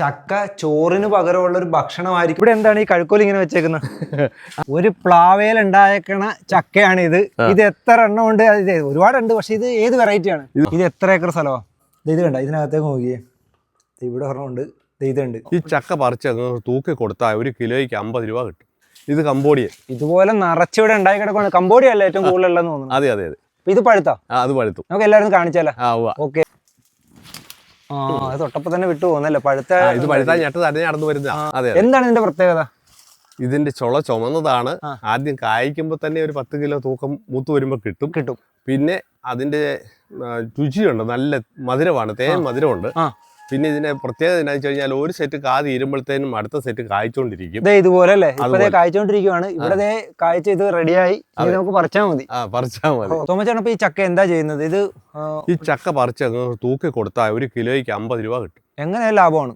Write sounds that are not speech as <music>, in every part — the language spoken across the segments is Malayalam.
ചക്ക ചോറിന് പകരമുള്ള ഒരു ഭക്ഷണമായിരിക്കും. ഇവിടെ എന്താണ് ഈ കഴുക്കോൽ ഇങ്ങനെ വെച്ചേക്കുന്നത് ഒരു പ്ലാവേൽ ഉണ്ടായേക്കണ ചക്കയാണ് ഇത് ഇത് എത്ര എണ്ണം ഉണ്ട്? ഒരുപാടുണ്ട് പക്ഷെ ഇത് ഏത് വെറൈറ്റി ആണ്? ഇത് എത്ര ഏക്കർ സ്ഥലമാണ് ഇത് കണ്ട? ഇതിനകത്തേക്ക് നോക്കിയേ. ദേ ഇവിടെ ഒരെണ്ണമുണ്ട് ദേ ഇതുണ്ട് ഈ ചക്ക പറിച്ച് തൂക്കി കൊടുത്താൽ ഒരു കിലോയ്ക്ക് അമ്പത് രൂപ കിട്ടും. ഇത് കമ്പോഡിയ ഇതുപോലെ നിറച്ചിവിടെ ഉണ്ടായി കിടക്കുവാണ്. കമ്പോഡിയ അല്ല ഏറ്റവും കൂടുതലുള്ളതെന്ന് തോന്നുന്നു. അതെ അതെ അതെ. ഇത് പഴുത്താ? ആ അത് പഴുത്തു. നമുക്ക് എല്ലാവരും കാണിച്ചാലോ. ഓക്കെ. അത് തൊട്ടപ്പോ തന്നെ വിട്ടു പോകുന്നല്ലേ? പഴുത്ത ഇത് പഴുത്താൽ ഞെട്ട് തന്നെ നടന്നു വരുന്ന. അതെ എന്താണ് ഇതിന്റെ പ്രത്യേകത? ഇതിന്റെ ചുള ചുമന്നതാണ്. ആദ്യം കായ്ക്കുമ്പോൾ തന്നെ ഒരു പത്ത് കിലോ തൂക്കം മൂത്ത് വരുമ്പോൾ കിട്ടും. കിട്ടും. പിന്നെ അതിന്റെ രുചിയുണ്ട്. നല്ല മധുരമാണ്. തേൻ മധുരമുണ്ട്. പിന്നെ ഇതിനെ പ്രത്യേകത എന്താ വെച്ച് കഴിഞ്ഞാൽ ഒരു സെറ്റ് കാ തീരുമ്പോഴത്തേനും അടുത്ത സെറ്റ് കായ്ച്ചോണ്ടിരിക്കും. ഇതുപോലെ അല്ലേ. കായ്ച്ചോണ്ടിരിക്കുവാണ്. ഇവിടെ കായ്ച്ച ഇത് റെഡിയായി നമുക്ക് പറിച്ചാൽ മതി. ആ പറിച്ചാൽ മതി. തോമച്ചാണ് ഈ ചക്ക എന്താ ചെയ്യുന്നത്? ഇത് ഈ ചക്ക പറിച്ച് തൂക്കി കൊടുത്താൽ ഒരു കിലോയ്ക്ക് അമ്പത് രൂപ കിട്ടും. എങ്ങനെ ലാഭമാണ്.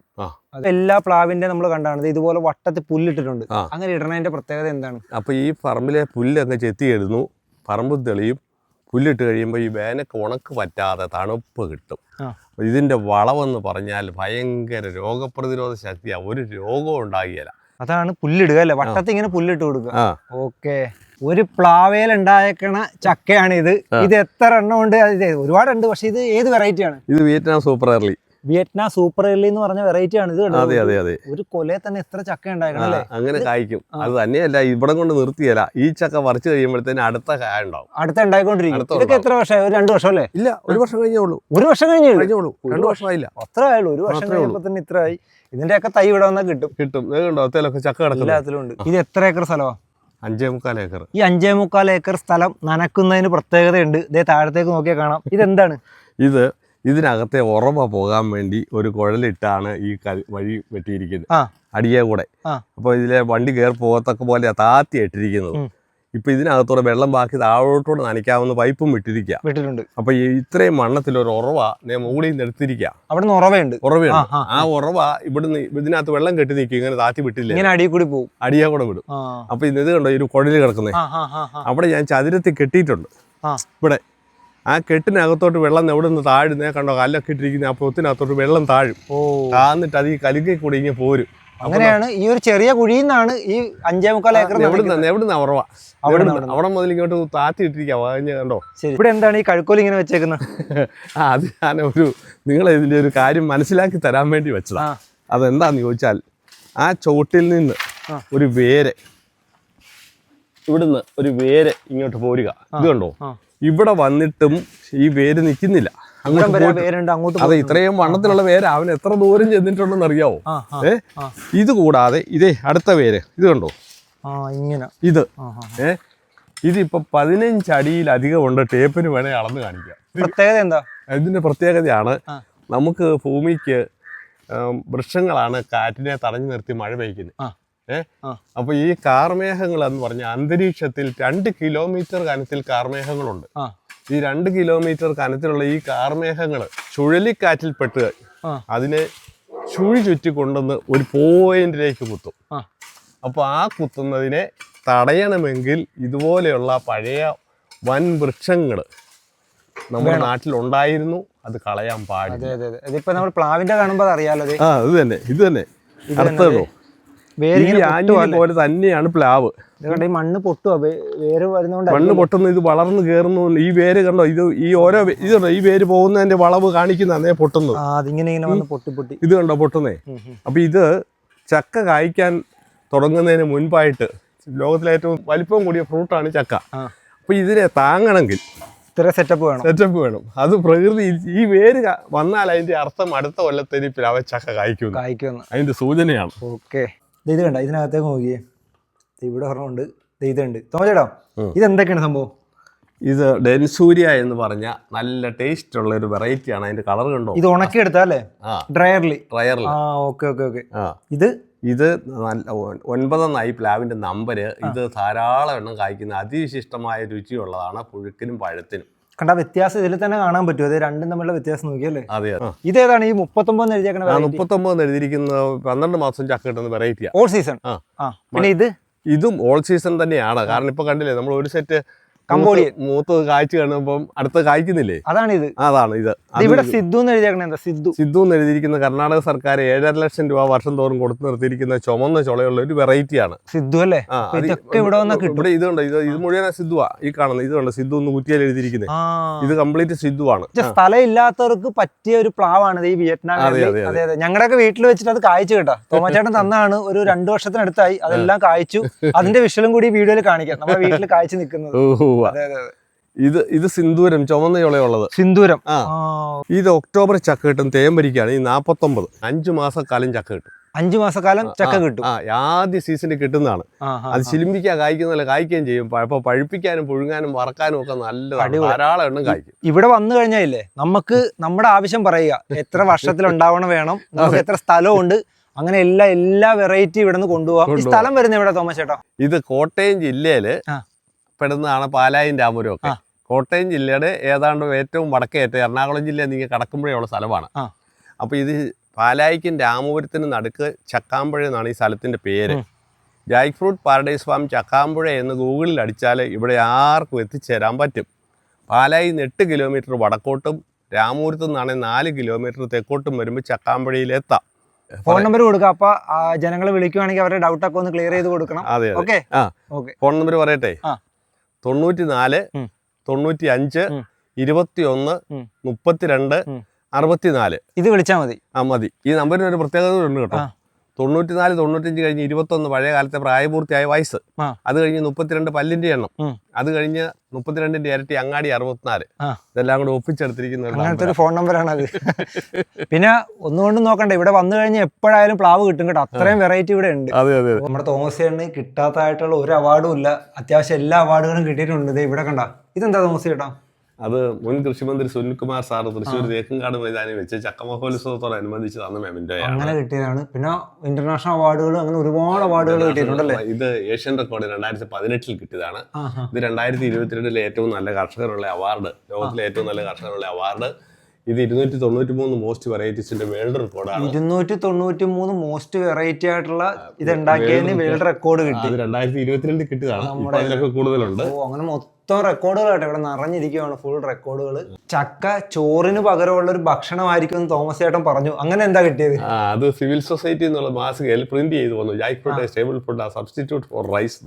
എല്ലാ പ്ലാവിന്റെ നമ്മൾ കണ്ടാണ്. ഇതുപോലെ വട്ടത്തിൽ പുല്ലിട്ടിട്ടുണ്ട്. അങ്ങനെ ഇടണതിന്റെ പ്രത്യേകത എന്താണ്? അപ്പൊ ഈ പറമ്പിലെ പുല്ല് അങ്ങ് ചെത്തിയിടുന്നു പറമ്പ് തെളിയും. പുല്ലിട്ട് കഴിയുമ്പോൾ ഈ വേനക്ക് ഉണക്ക് പറ്റാതെ തണുപ്പ് കിട്ടും. ഇതിന്റെ വളവെന്ന് പറഞ്ഞാൽ ഭയങ്കര രോഗപ്രതിരോധ ശക്തിയാണ് ഒരു രോഗവും ഉണ്ടാകിയല്ല അതാണ് പുല്ലിടുക അല്ലേ? വട്ടത്തിൽ ഇങ്ങനെ പുല്ലിട്ട് കൊടുക്കുക. ഓക്കെ. ഒരു പ്ലാവേൽ ഉണ്ടായേക്കണ ചക്കയാണ് ഇത് ഇത് എത്ര എണ്ണം ഉണ്ട്? ഒരുപാടുണ്ട് പക്ഷെ ഇത് ഏത് വെറൈറ്റിയാണ് ഇത് Vietnam super early Vietnam super early എന്ന് പറഞ്ഞ വെറൈറ്റി ആണ് ഇത്? അതെ അതെ അതെ. ഒരു കൊലയെ തന്നെ എത്ര ചക്ക ഉണ്ടാക്കണം അങ്ങനെ കായ്ക്കും. അത് തന്നെയല്ല ഇവിടെ കൊണ്ട് നിർത്തിയല്ല. ഈ ചക്ക പറിച്ചു കഴിയുമ്പോഴത്തേന് അടുത്ത കായ ഉണ്ടാവും. അടുത്ത ഉണ്ടായിക്കൊണ്ടിരിക്കും. ഇതൊക്കെ എത്ര വർഷമായി ഒരു രണ്ടു വർഷം അല്ലേ? ഇല്ല ഒരു വർഷം കഴിഞ്ഞേ ഉള്ളൂ. ഒരു വർഷം കഴിഞ്ഞു കഴിഞ്ഞോളൂ രണ്ട് വർഷമായില്ല. അത്ര ആയുള്ളൂ. ഒരു വർഷം കഴിയുമ്പോൾ തന്നെ ഇത്ര ആയി ഇതിന്റെയൊക്കെ തൈ ഇവിടെ വന്നാൽ കിട്ടും. കിട്ടും. കണ്ടോ? അത്തേലൊക്കെ ചക്ക കിടക്കും ഇത് എത്ര ഏക്കർ സ്ഥലമാണ് അഞ്ചേ മുക്കാൽ ഏക്കർ. ഈ അഞ്ചേ മുക്കാൽ ഏക്കർ സ്ഥലം നനക്കുന്നതിന് പ്രത്യേകതയുണ്ട്. ഇതേ താഴത്തേക്ക് നോക്കിയാൽ കാണാം. ഇതെന്താണ്? ഇത് ഇതിനകത്തെ ഉറവ പോകാൻ വേണ്ടി ഒരു കുഴലിട്ടാണ് ഈ വഴി വെട്ടിയിരിക്കുന്നത്. അടിയെ കൂടെ. അപ്പൊ അപ്പോൾ ഇതിലെ വണ്ടി കയറി പോകത്തക്ക പോലെ താത്തി ഇട്ടിരിക്കുന്നത്. ഇപ്പൊ ഇതിനകത്തൂടെ വെള്ളം ബാക്കി താഴോട്ടൂടെ നനയ്ക്കാവുന്ന പൈപ്പും വിട്ടിരിക്കുക വിട്ടിട്ടുണ്ട് അപ്പൊ ഇത്രയും മണ്ണത്തിൽ ഒരു ഉറവ ഞാൻ മുകളിൽ നിന്ന് എടുത്തിരിക്കുക അവിടെ നിന്ന് ഉറവയുണ്ട്. ഉറവയുണ്ട്. ആ, ഉറവ ഇവിടുന്ന് ഇതിനകത്ത് വെള്ളം കെട്ടി നിൽക്കും ഇങ്ങനെ താത്തി വിട്ടില്ല? ഇങ്ങനെ അടിയിൽ കൂടി പോകും അടിയെ കൂടെ വിടും. അപ്പൊ ഇത് കണ്ടോ ഒരു കുഴൽ കിടക്കുന്നത് അവിടെ ഞാൻ ചതുരത്തിൽ കെട്ടിയിട്ടുണ്ട്. ഇവിടെ. ആ കെട്ടിനകത്തോട്ട് വെള്ളം എവിടെ നിന്ന് താഴുന്നേ കണ്ടോ? കല്ലൊക്കെ ഇട്ടിരിക്കുന്ന ആ പൊത്തിനകത്തോട്ട് വെള്ളം താഴും. ഓ. താന്നിട്ട് അത് ഈ കലുകി കൂടി ഇങ്ങനെ പോരും. അങ്ങനെയാണ് ഈ ഒരു ചെറിയ കുഴിയിൽ നിന്നാണ് ഈ അഞ്ചേ മുക്കാൽ ഏക്കർ എവിടെ നനയ്ക്കുന്നത്. നിന്ന് എവിടെ നിന്ന് ഉറവ? അവിടെ. അവിടെ മുതൽ ഇങ്ങോട്ട് താത്തി ഇട്ടിരിക്കാം വാങ്ങി കണ്ടോ? ഇവിടെ എന്താണ് ഈ കഴുക്കോൽ ഇങ്ങനെ വെച്ചേക്കുന്നത്? ആ അത് ഞാൻ ഒരു നിങ്ങളെ ഇതിന്റെ ഒരു കാര്യം മനസ്സിലാക്കി തരാൻ വേണ്ടി വെച്ചതാ. അതെന്താന്ന് ചോദിച്ചാൽ ആ ചോട്ടിൽ നിന്ന് ഒരു വേര് ഇവിടുന്ന് ഒരു വേര് ഇങ്ങോട്ട് പോരുക. ഇത് കണ്ടോ. ഇവിടെ വന്നിട്ടും ഈ വേര് നിൽക്കുന്നില്ല. അതെ ഇത്രയും വണ്ണത്തിലുള്ള വേര് അവൻ എത്ര ദൂരം ചെന്നിട്ടുണ്ടെന്ന് അറിയാവോ? ഏ? ഇത് കൂടാതെ ഇതേ അടുത്ത വേര് ഇത് കണ്ടോ? ഇങ്ങനെ. ഇത്. ഏ? ഇതിപ്പോ പതിനഞ്ച് അടിയിലധികം ഉണ്ട് ടേപ്പിന് വേണേ അളന്ന് കാണിക്കാം. പ്രത്യേകത എന്താ? ഇതിന്റെ പ്രത്യേകതയാണ് നമുക്ക് ഭൂമിക്ക് വൃക്ഷങ്ങളാണ് കാറ്റിനെ തടഞ്ഞു നിർത്തി മഴ പെയ്ക്കുന്നത് അപ്പൊ ഈ കാർമേഘങ്ങൾ എന്ന് പറഞ്ഞ അന്തരീക്ഷത്തിൽ രണ്ട് കിലോമീറ്റർ കനത്തിൽ കാർമേഘങ്ങളുണ്ട്. ഈ രണ്ട് കിലോമീറ്റർ കനത്തിലുള്ള ഈ കാർമേഘങ്ങൾ ചുഴലിക്കാറ്റിൽ പെട്ട് ആ. അതിനെ ചുഴി ചുറ്റി കൊണ്ടുവന്ന് ഒരു പോയിന്റിലേക്ക് കുത്തും. അപ്പൊ അപ്പോൾ ആ കുത്തുന്നതിനെ തടയണമെങ്കിൽ ഇതുപോലെയുള്ള പഴയ വൻ വൃക്ഷങ്ങൾ നമ്മുടെ നാട്ടിലുണ്ടായിരുന്നു. അത് കളയാൻ പാടില്ല. ഇതിപ്പോ നമ്മൾ പ്ലാവിന്റെ കാണുമ്പോൾ അറിയാലോ ആ ഇത് തന്നെ. ഇത് തന്നെ. ഇത് പോലെ തന്നെയാണ് പ്ലാവ്. ഈ മണ്ണ് പൊട്ടുക വേര് വരുന്നോണ്ട് മണ്ണ് പൊട്ടുന്നു ഇത് വളർന്നു കയറുന്നു ഈ വേര് കണ്ടോ ഇത് ഈ ഓരോ ഇതുണ്ടോ ഇത് കണ്ടോ ഈ വേര് പോകുന്നതിന്റെ വളവ് കാണിക്കുന്ന അതേ പൊട്ടുന്നത് ആ അതിങ്ങനെ ഇങ്ങനെ വന്ന് പൊട്ടി പൊട്ടി. ഇത് കണ്ടോ പൊട്ടുന്നേ. അപ്പൊ ഇത് ചക്ക കായ്ക്കാൻ തുടങ്ങുന്നതിന് മുൻപായിട്ട് ലോകത്തിലെ ഏറ്റവും വലിപ്പം കൂടിയ ഫ്രൂട്ടാണ് ചക്ക. അപ്പൊ ഇതിനെ താങ്ങണമെങ്കിൽ ഇത്ര സെറ്റപ്പ് വേണം. സെറ്റപ്പ് വേണം. അത് പ്രകൃതി ഈ വേര് വന്നാൽ അതിന്റെ അർത്ഥം അടുത്ത കൊല്ലത്തിന് പിലാവ ചക്ക കായ്ക്കുന്നു. കായ്ക്കുന്നു. അതിന്റെ സൂചനയാണ്. ഓക്കെ. ഇത് കണ്ട? ഇതിനകത്തേക്ക് നോക്കിയേ. ഇവിടെ ഒരെണ്ണമുണ്ട് ഇതുണ്ട്. ഇത് എന്തൊക്കെയാണ് സംഭവം? ഇത് ഡെൻസൂര്യ എന്ന് പറഞ്ഞ നല്ല ടേസ്റ്റ് ഉള്ള ഒരു വെറൈറ്റി ആണ്. അതിന്റെ കളർ കണ്ടോ? ഇത് ഉണക്കിയെടുത്താ അല്ലേ? ഡ്രയർലി ഡ്രയർലി ആ ഓക്കെ ഓക്കെ ഓക്കെ. ഇത്? ഇത് ഒൻപതെന്നായി പ്ലാവിന്റെ നമ്പര് ഇത് ധാരാളം എണ്ണം കായ്ക്കുന്ന അതിവിശിഷ്ടമായ രുചിയുള്ളതാണ് പുഴുക്കിനും പഴത്തിനും. കണ്ട വ്യത്യാസം ഇതിൽ തന്നെ കാണാൻ പറ്റും. അത് രണ്ടും തമ്മിലുള്ള വ്യത്യാസം നോക്കിയല്ലേ? അതെ ഇതേതാണ് ഈ മുപ്പത്തൊമ്പത് എഴുതിയേക്കണ മുപ്പത്തൊമ്പത് എഴുതിയിരിക്കുന്ന പന്ത്രണ്ട് മാസം ചക്ക കിട്ടുന്ന വെറൈറ്റിയാണ് ഓൾ സീസൺ. ആ. പിന്നെ ഇത്? ഇതും ഓൾ സീസൺ തന്നെയാണ്. കാരണം ഇപ്പൊ കണ്ടില്ലേ നമ്മൾ ഒരു സെറ്റ് കമ്പോളിയൻ മൂത്ത മൂത്തത് കാണുമ്പോ അടുത്ത കായ്ക്കുന്നില്ലേ അതാണ് ഇത്. അതാണ് ഇത് ഇവിടെ സിദ്ധു എന്ന് എഴുതിയേക്കണേ എന്താ? സിദ്ധു. സിദ്ധു എന്ന് എഴുതിയിരിക്കുന്ന കർണാടക സർക്കാർ ഏഴര ലക്ഷം രൂപ വർഷം തോറും കൊടുത്തു നിർത്തിയിരിക്കുന്ന ചുമന്ന ചുളയുള്ള ഒരു വെറൈറ്റിയാണ്. സിദ്ധു അല്ലേ? ഇതൊക്കെ ഇവിടെ വന്നാ കിട്ടും. ഇവിടെ ഇതുണ്ട്. ഇത് ഇത് മുഴുവൻ സിദ്ധുവാ. ഈ കാണുന്നത് ഇതുണ്ട് സിദ്ധു എന്ന് കുറ്റിയാൽ എഴുതിയിരിക്കുന്നത് ഇത് കംപ്ലീറ്റ് സിദ്ധുവാണ്. സ്ഥലം ഇല്ലാത്തവർക്ക് പറ്റിയ ഒരു പ്ലാവാണ് ഈ വിയറ്റ്നാം അതെ, അതെ, ഞങ്ങളുടെയൊക്കെ വീട്ടിൽ വെച്ചിട്ട് അത് കായ്ച്ചു കേട്ടോ. തോമച്ചേട്ടൻ <laughs> തന്നാണ്. ഒരു രണ്ടു വർഷത്തിനടുത്തായി അതെല്ലാം കായ്ച്ചു. അതിന്റെ വിഷലും കൂടി വീഡിയോയിൽ കാണിക്കാം. നമ്മുടെ വീട്ടിൽ കായ്ച്ചു നിൽക്കുന്നത്. ഓ അതെ അതെ അതെ. ഇത് ഇത് സിന്ദൂരം ചുമന്ന ഇളയുള്ളത് സിന്ദൂരം. ആ. ഇത് ഒക്ടോബർ ചക്ക കിട്ടും തേമ്പരിക്കാണ് ഈ നാപ്പത്തൊമ്പത് അഞ്ചു മാസക്കാലം ചക്ക കിട്ടും. അഞ്ചു മാസക്കാലം ചക്ക കിട്ടും. ആ ആദ്യ സീസണിൽ കിട്ടുന്നതാണ്. അത് ചിലിമ്പിക്കാ കായ്ക്കുന്നല്ല കായ്ക്കുകയും ചെയ്യും. അപ്പൊ പഴുപ്പിക്കാനും പുഴുങ്ങാനും വറക്കാനും ഒക്കെ നല്ല. ധാരാളം എണ്ണം കായ്ക്കും. ഇവിടെ വന്നു കഴിഞ്ഞാലേ നമുക്ക് നമ്മുടെ ആവശ്യം പറയുക എത്ര വർഷത്തിൽ ഉണ്ടാവണം വേണം നമുക്ക് എത്ര സ്ഥലമുണ്ട് അങ്ങനെ എല്ലാ എല്ലാ വെറൈറ്റി ഇവിടെ നിന്ന് കൊണ്ടുപോകാം ഈ സ്ഥലം വരുന്നത് ഇവിടെ തോമസ് ചേട്ടാ? ഇത് കോട്ടയം ജില്ലയിൽ ആ. പെടുന്നതാണ് പാലായും രാമൂരും ഒക്കെ. കോട്ടയം ജില്ലയുടെ ഏതാണ്ട് ഏറ്റവും വടക്കേറ്റ എറണാകുളം ജില്ല നിങ്ങൾ കടക്കുമ്പോഴേ ഉള്ള സ്ഥലമാണ്. അപ്പോൾ ഇത് പാലായിക്കും രാമപുരത്തിനും നടുക്ക് ചക്കാമ്പുഴ എന്നാണ് ഈ സ്ഥലത്തിന്റെ പേര്. Jack fruit paradise farm Chakkampuzha എന്ന് ഗൂഗിളിൽ അടിച്ചാൽ ഇവിടെ ആർക്കും എത്തിച്ചേരാൻ പറ്റും. പാലായി എട്ട് കിലോമീറ്റർ വടക്കോട്ടും രാമപുരത്തു നിന്നാണെങ്കിൽ നാല് കിലോമീറ്റർ തെക്കോട്ടും വരുമ്പോൾ ചക്കാമ്പുഴയിലെത്താം ഫോൺ നമ്പർ കൊടുക്കുക അപ്പൊ ജനങ്ങൾ വിളിക്കുവാണെങ്കിൽ അവരുടെ ഡൗട്ട് ഒക്കെ ഒന്ന് ക്ലിയർ ചെയ്ത് കൊടുക്കണം. അതെ ഓക്കെ ഫോൺ നമ്പർ പറയട്ടെ. തൊണ്ണൂറ്റി നാല്. തൊണ്ണൂറ്റി അഞ്ച്. ഇരുപത്തി ഒന്ന്. മുപ്പത്തിരണ്ട്. അറുപത്തിനാല് ഇത് വിളിച്ചാൽ മതി ആ മതി ഈ നമ്പറിന് ഒരു പ്രത്യേകത ഉണ്ട് കേട്ടോ. തൊണ്ണൂറ്റിനാല് തൊണ്ണൂറ്റഞ്ച് കഴിഞ്ഞ് ഇരുപത്തൊന്ന് പഴയ കാലത്തെ പ്രായപൂർത്തിയായ വയസ്സ്. അത് കഴിഞ്ഞ് മുപ്പത്തിരണ്ട് പല്ലിന്റെ എണ്ണം. അത് കഴിഞ്ഞ് മുപ്പത്തിരണ്ടിന്റെ ഇരട്ടി അങ്ങാടി അറുപത്തിനാല്. ഇതെല്ലാം കൂടെ ഒപ്പിച്ചെടുത്തിരിക്കുന്ന അങ്ങനത്തെ. ഒരു ഫോൺ നമ്പറാണ് അത്. പിന്നെ ഒന്നുകൊണ്ടും നോക്കണ്ട ഇവിടെ വന്നു കഴിഞ്ഞാൽ എപ്പോഴായാലും പ്ലാവ് കിട്ടും കേട്ടോ. അത്രയും വെറൈറ്റി ഇവിടെ ഉണ്ട്. അതെ അതെ നമ്മുടെ തോമസ് ചേട്ടന് കിട്ടാത്തതായിട്ടുള്ള ഒരു അവാർഡും ഇല്ല. അത്യാവശ്യം എല്ലാ അവാർഡുകളും കിട്ടിയിട്ടുണ്ട് ദേ ഇവിടെ കണ്ട. ഇതെന്താ തോമസ് ചേട്ടാ? അത് മുൻ കൃഷിമന്ത്രി സുനിൽകുമാർ സാർ തൃശ്ശൂർ തേക്കുംകാട് മൈതാനി വെച്ച് ചക്കമഹോത്സവത്തോടനുബന്ധിച്ച് തന്ന മെമിന്റോയാണ് അങ്ങനെ കിട്ടിയതാണ്. പിന്നെ ഇന്റർനാഷണൽ അവാർഡുകൾ അങ്ങനെ ഒരുപാട് അവാർഡുകൾ കിട്ടിയിട്ടുണ്ടല്ലേ? ഇത് ഏഷ്യൻ റെക്കോർഡ് രണ്ടായിരത്തി പതിനെട്ടിൽ കിട്ടിയതാണ് ഇത് രണ്ടായിരത്തി ഇരുപത്തിരണ്ടിലെ ഏറ്റവും നല്ല കർഷകരുള്ള അവാർഡ് ലോകത്തിലെ ഏറ്റവും നല്ല കർഷകരുള്ള അവാർഡ്. ഇത് ഇരുന്നൂറ്റി തൊണ്ണൂറ്റി മൂന്ന് മോസ്റ്റ് വെറൈറ്റീസിന്റെ വേൾഡ് റെക്കോർഡാണ് ഇരുന്നൂറ്റി തൊണ്ണൂറ്റി മൂന്ന് മോസ്റ്റ് വെറൈറ്റി ആയിട്ടുള്ള ഇത് ഉണ്ടാക്കിയതിന് വേൾഡ് റെക്കോർഡ് കിട്ടി രണ്ടായിരത്തി ഇരുപത്തിരണ്ടിൽ കിട്ടിയതാണ്. കൂടുതലുണ്ട്. അങ്ങനെ മൊത്തം റെക്കോർഡുകൾ റെക്കോർഡുകളായിട്ട് ഇവിടെ നിറഞ്ഞിരിക്കുകയാണ് ഫുൾ റെക്കോർഡുകൾ ചക്ക ചോറിന് പകരമുള്ള ഒരു ഭക്ഷണമായിരിക്കും എന്ന് തോമസ് ചേട്ടൻ പറഞ്ഞു. അങ്ങനെ എന്താ കിട്ടിയത്? ആ, അത് സിവിൽ സൊസൈറ്റി എന്നുള്ള മാസികയിൽ പ്രിന്റ് ചെയ്ത് വന്നു. ജാക്ക് ഫുഡ് സ്റ്റേബിൾ ഫുഡ് ആ സബ്സ്റ്റിറ്റ്യൂട്ട് ഫോർ റൈസ്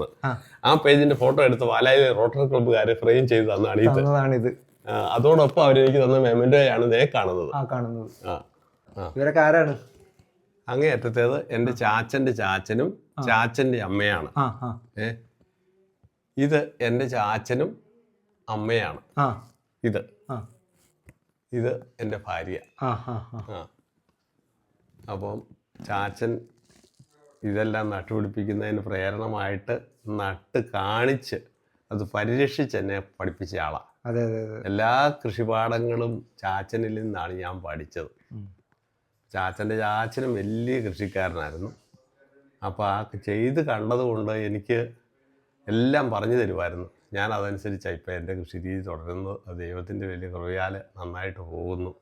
ആ. പേജിന്റെ ഫോട്ടോ എടുത്ത് വാലായിലെ റോട്ടറി ക്ലബ്ബുകാരെ ഫ്രെയിം ചെയ്ത് തന്നാണ് ഇത്. അതോടൊപ്പം അവരെനിക്ക് തന്ന മെമന്റോയാണ് ദേ കാണുന്നത്. ആ കാണുന്നത്. ഇവരൊക്കെ ആരാണ്? അങ്ങേയറ്റത്തേത് എന്റെ ചാച്ചന്റെ ചാച്ചനും ചാച്ചന്റെ അമ്മയാണ്. ആ ആ. ഏ? ഇത് എന്റെ ചാച്ചനും അമ്മയാണ്. ആ. ഇത്. ആ. ഇത് എന്റെ ഭാര്യ. ആ ആ ആ. ആ. അപ്പം ചാച്ചൻ ഇതെല്ലാം നട്ടുപിടിപ്പിക്കുന്നതിന് പ്രേരണമായിട്ട് നട്ട് കാണിച്ച് അത് പരിരക്ഷിച്ച് എന്നെ പഠിപ്പിച്ച ആളാണ് അതെ അതെ അതെ. എല്ലാ കൃഷിപാഠങ്ങളും ചാച്ചനിൽ നിന്നാണ് ഞാൻ പഠിച്ചത്. ചാച്ചന്റെ ചാച്ചനും വലിയ കൃഷിക്കാരനായിരുന്നു. അപ്പോൾ ആ ചെയ്ത് കണ്ടതുകൊണ്ട് എനിക്ക് എല്ലാം പറഞ്ഞു തരുമായിരുന്നു. ഞാൻ അതനുസരിച്ചാണ് ഇപ്പോൾ എന്റെ കൃഷി രീതി തുടരുന്നത്. അത് ദൈവത്തിന്റെ വലിയ കൃപയാൽ നന്നായിട്ട് പോകുന്നു.